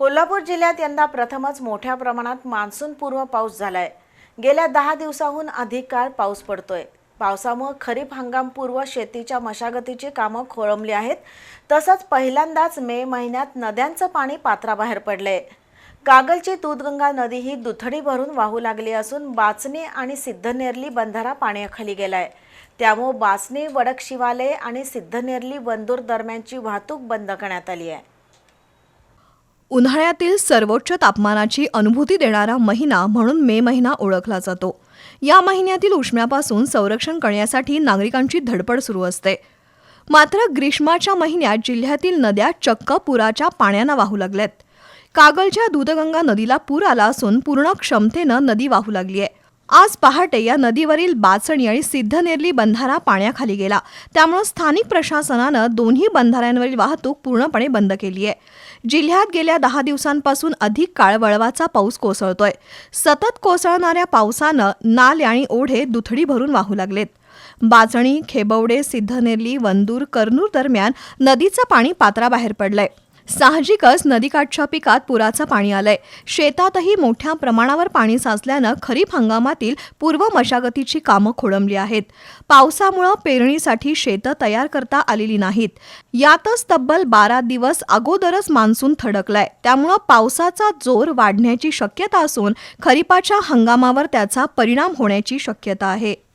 कोल्हापूर जिल्ह्यात यंदा प्रथमच मोठ्या प्रमाणात मान्सूनपूर्व पाऊस झालाय. गेल्या दहा दिवसाहून अधिक काळ पाऊस पडतोय. पावसामुळे खरीप हंगामपूर्व शेतीच्या मशागतीची कामं खोळंबली आहेत. तसंच पहिल्यांदाच मे महिन्यात नद्यांचं पाणी पात्राबाहेर पडलंय. कागलची दूधगंगा नदी ही दुथडी भरून वाहू लागली असून बाचणी आणि सिद्धनेरली बंधारा पाण्याखाली गेलाय. त्यामुळे बाचणी वडक शिवालय आणि सिद्धनेरली बंदूर दरम्यानची वाहतूक बंद करण्यात आली आहे. उन्हाळ्यातील सर्वोच्च तापमानाची अनुभूती देणारा महिना म्हणून मे महिना ओळखला जातो. या महिन्यातील उष्म्यापासून संरक्षण करण्यासाठी नागरिकांची धडपड सुरू असते. मात्र ग्रीष्माच्या महिन्यात जिल्ह्यातील नद्या चक्क पुराच्या पाण्यानं वाहू लागल्यात. कागलच्या दूधगंगा नदीला पूर आला असून पूर्ण क्षमतेनं नदी वाहू लागली आहे आज पहाटे या नदीवरील बाचणी आणि सिद्धनेरली बंधारा पाण्याखाली गेला. त्यामुळे स्थानिक प्रशासनानं दोन्ही बंधाऱ्यांवरील वाहतूक पूर्णपणे बंद केली आहे. जिल्ह्यात गेल्या दहा दिवसांपासून अधिक काळ वळवाचा पाऊस कोसळतोय. सतत कोसळणाऱ्या पावसानं नाले आणि ओढे दुथडी भरून वाहू लागलेत. बाचणी खेबवडे सिद्धनेरली वंदूर कर्नूर दरम्यान नदीचं पाणी पात्राबाहेर पडलंय. साहजिकच नदीकाठच्या पिकात पुराचं पाणी आलंय. शेतातही मोठ्या प्रमाणावर पाणी साचल्यानं खरीप हंगामातील पूर्व मशागतीची कामं खोळंबली आहेत. पावसामुळं पेरणीसाठी शेतं तयार करता आलेली नाहीत. यातच तब्बल बारा दिवस अगोदरच मान्सून थडकलाय. त्यामुळं पावसाचा जोर वाढण्याची शक्यता असून खरीपाच्या हंगामावर त्याचा परिणाम होण्याची शक्यता आहे.